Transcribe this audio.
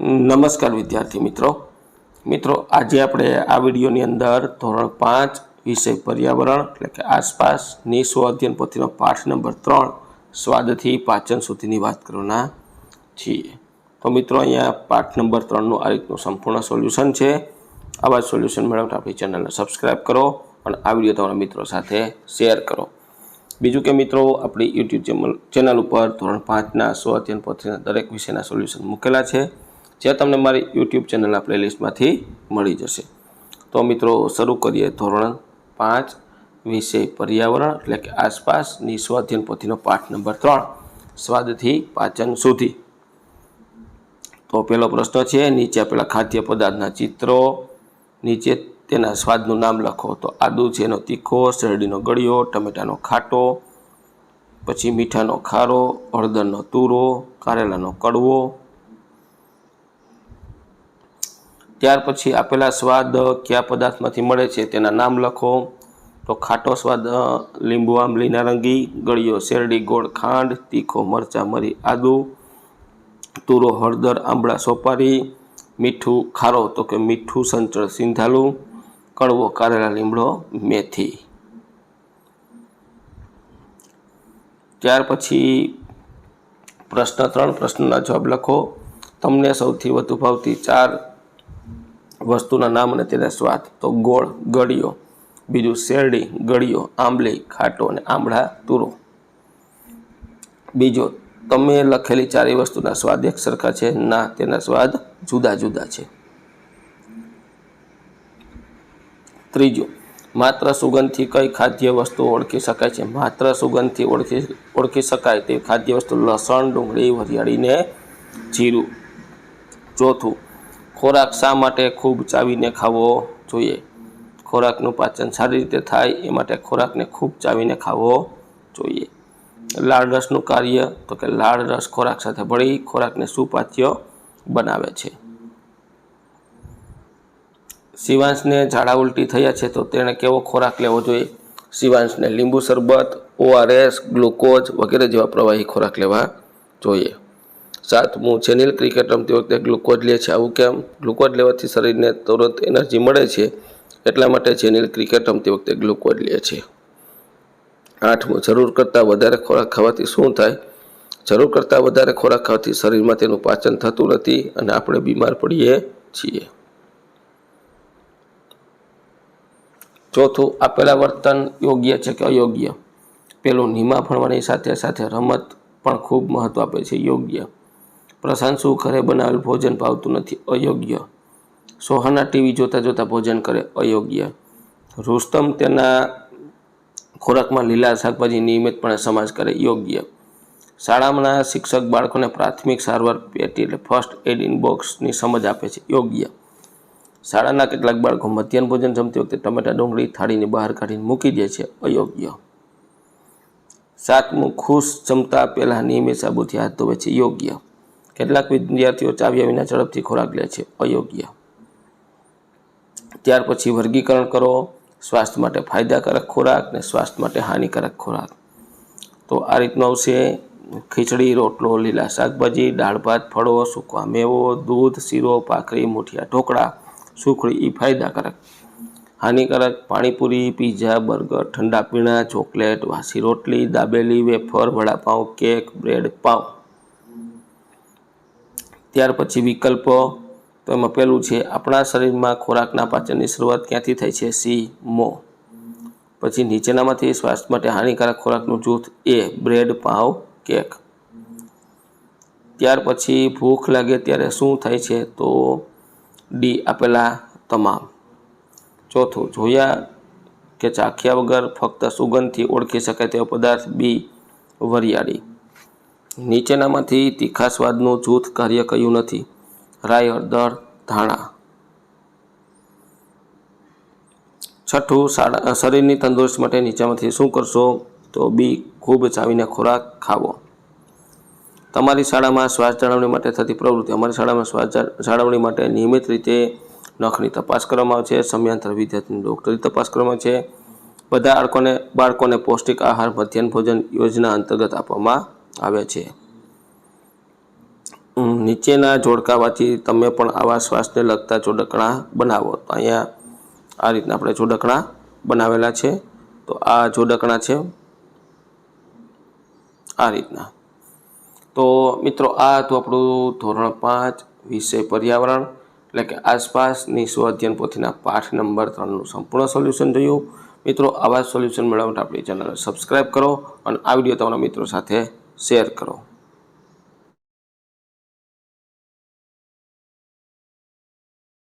નમસ્કાર વિદ્યાર્થી મિત્રો. મિત્રો, આજે આપણે આ વિડીયોની અંદર ધોરણ પાંચ વિષય પર્યાવરણ, એટલે કે આસપાસની અધ્યયન પોથીનો પાઠ નંબર ત્રણ, સ્વાદથી પાચન સુધીની વાત કરવાના છીએ. તો મિત્રો, અહીંયા પાઠ નંબર ત્રણનું આ રીતનું સંપૂર્ણ સોલ્યુશન છે. આવા સોલ્યુશન મેળવતા આપણી ચેનલને સબસ્ક્રાઈબ કરો અને આ વીડિયો તમારા મિત્રો સાથે શેર કરો. બીજું કે મિત્રો, આપણી યુટ્યુબ ચેનલ ચેનલ ઉપર ધોરણ પાંચના સ્વ અધ્યયન પોથીના દરેક વિષયના સોલ્યુશન મૂકેલા છે. જે તમને મારી યુટ્યુબ ચેનલના પ્લેલિસ્ટમાંથી મળી જશે. તો મિત્રો, શરૂ કરીએ ધોરણ પાંચ, વિષય પર્યાવરણ, એટલે કે આસપાસની સ્વ પોથીનો પાઠ નંબર ત્રણ, સ્વાદથી પાચન સુધી. તો પહેલો પ્રશ્ન છે, નીચે આપેલા ખાદ્ય પદાર્થના ચિત્રો, નીચે તેના સ્વાદનું નામ લખો. તો આદુ છે એનો તીખો, શેરડીનો ગળ્યો, ટમેટાનો ખાટો, પછી મીઠાનો ખારો, હળદરનો તુરો, કારેલાનો કડવો ત્યાર પછી આપેલા સ્વાદ કયા પદાર્થમાંથી મળે છે તેના નામ લખો. તો ખાટો સ્વાદ લીંબુ, આંબલી, નારંગી, ગળ્યો, શેરડી, ગોળ, ખાંડ, તીખો, મરચાં, મરી, આદુ, તુરો, હળદર, આંબળા, સોપારી, મીઠું, ખારો, તો કે મીઠું સંચળ, સિંધાલું, કડવો, કારેલા, લીમડો, મેથી. ત્યાર પછી પ્રશ્ન ત્રણ, પ્રશ્નના જવાબ લખો. તમને સૌથી વધુ ભાવતી ચાર વસ્તુના નામ અને તેના સ્વાદ. તો ગોળ, ગળિયો, બીજું શેરડી, ગળિયો, આંબલી, ખાટો અને આંબળા તુરો. બીજો, તમે લખેલી ચારેય વસ્તુના સ્વાદ એક સરખા છે, ના, તેના સ્વાદ જુદા જુદા છે. ત્રીજું, માત્ર સુગંધથી કઈ ખાદ્ય વસ્તુ ઓળખી શકાય છે? માત્ર સુગંધથી ઓળખી ઓળખી શકાય તે ખાદ્ય વસ્તુ લસણ, ડુંગળી વરિયાળીને જીરું. ચોથું ખોરાક શા માટે ખૂબ ચાવીને ખાવો જોઈએ? ખોરાકનું પાચન સારી રીતે થાય એ માટે ખોરાકને ખૂબ ચાવીને ખાવો જોઈએ. લાળ રસનું કાર્ય, તો કે લાળ રસ ખોરાક સાથે ભળી ખોરાકને સુપાચ્ય બનાવે છે. શિવાંશને ઝાડા ઉલટી થયા છે, તો તેણે કેવો ખોરાક લેવો જોઈએ? શિવાંશને લીંબુ શરબત, ઓઆરએસ, ગ્લુકોઝ વગેરે જેવા પ્રવાહી ખોરાક લેવા જોઈએ. સાતમું જેનિલ ક્રિકેટ રમતી વખતે ગ્લુકોઝ લે છે. આવું કેમ? ગ્લુકોઝ લેવાથી શરીરને તુરંત એનર્જી મળે છે. એટલા માટે જેનિલ ક્રિકેટ રમતી વખતે ગ્લુકોઝ લે છે. આઠમું, જરૂર કરતાં વધારે ખોરાક ખાવાથી શું થાય? જરૂર કરતાં વધારે ખોરાક ખાવાથી શરીરમાં તેનું પાચન થતું નથી અને આપણે બીમાર પડીએ છીએ. ચોથું, આપેલા વર્તન યોગ્ય છે કે અયોગ્ય? પેલું નિમા ભણવાની સાથે સાથે રમત પણ ખૂબ મહત્વ આપે છે. યોગ્ય. પ્રશાંશુ ઘરે બનાવેલ ભોજન ભાવતું નથી. અયોગ્ય. સોહાના ટીવી જોતા જોતા ભોજન કરે. અયોગ્ય. રુસ્તમ તેના ખોરાકમાં લીલા શાકભાજી નિયમિતપણે સમાજ કરે. યોગ્ય. શાળાના શિક્ષક બાળકોને પ્રાથમિક સારવાર પેટી એટલે ફર્સ્ટ એડ ઇન બોક્સની સમજ આપે છે. યોગ્ય. શાળાના કેટલાક બાળકો મધ્યાહન ભોજન જમતી વખતે ટમેટા, ડુંગળી થાળીની બહાર કાઢીને મૂકી દે છે. અયોગ્ય. સાતમું ખુશ જમતા પહેલાં નિયમિત સાબુથી હાથ ધોવે છે. યોગ્ય. કેટલાક વિદ્યાર્થીઓ ચાવ્યા વિના ઝડપથી ખોરાક લે છે, અયોગ્ય. ત્યાર પછી વર્ગીકરણ કરો, સ્વાસ્થ્ય માટે ફાયદાકારક ખોરાક ને સ્વાસ્થ્ય માટે હાનિકારક ખોરાક. તો આ રીતનો આવશે. ખીચડી, રોટલો, લીલા શાકભાજી, દાળ ભાત, ફળો, સૂકા મેવો, દૂધ, શીરો, ભાખરી, મુઠિયા, ઢોકળા, સુખડી એ ફાયદાકારક. હાનિકારક પાણીપુરી, પીઝા, બર્ગર, ઠંડા પીણા, ચોકલેટ, વાસી રોટલી, dabeli, wafer, vada pav, cake, bread, પાઉં. ત્યાર પછી વિકલ્પો તો એમાં પહેલું છે, આપણા શરીરમાં ખોરાકના પાચનની શરૂઆત ક્યાંથી થાય છે? સી, મો. પછી નીચેનામાંથી, સ્વાસ્થ્ય માટે હાનિકારક ખોરાકનું જૂથ એ, બ્રેડ, પાવ, કેક. ત્યાર પછી, ભૂખ લાગે ત્યારે શું થાય છે? તો ડી, આપેલા તમામ. ચોથું, જોયા કે ચાખ્યા વગર ફક્ત સુગંધથી ઓળખી શકાય તેવો પદાર્થ? બી, વરિયાળી. નીચેનામાંથી તીખા સ્વાદનું જૂથ કાર્ય કયું નથી. રાય હળદર, ધાણા. છઠ્ઠું શરીરની તંદુરસ્ત માટે નીચામાંથી શું કરશો તો બી, ખૂબ ચાવીને ખોરાક ખાવો. તમારી શાળામાં શ્વાસ જાળવણી માટે થતી પ્રવૃત્તિ, અમારી શાળામાં શ્વાસ જાળવણી માટે નિયમિત રીતે નખની તપાસ કરવામાં આવે છે, સમયાંતર વિદ્યાર્થીની ડૉક્ટરી તપાસ કરવામાં છે. બધા બાળકોને બાળકોને પૌષ્ટિક આહાર, મધ્યાહન ભોજન યોજના અંતર્ગત આપવામાં આવે છે. નીચેના જોડકાવાથી તમે પણ આવા શ્વાસને લગતા જોડકણા બનાવો. તો અહીંયા આ રીતના આપણે જોડકણા બનાવેલા છે. તો આ જોડકણા છે. આ રીતના. તો મિત્રો, આ હતું આપણું ધોરણ પાંચ, વિષય પર્યાવરણ. એટલે કે આસપાસની સ્વઅધ્યયન પોથીના પાઠ નંબર ત્રણનું સંપૂર્ણ સોલ્યુશન જોયું. મિત્રો, આવા સોલ્યુશન મેળવવા માટે આપણી ચેનલને સબસ્ક્રાઈબ કરો અને આ વીડિયો તમારા મિત્રો સાથે શેર કરો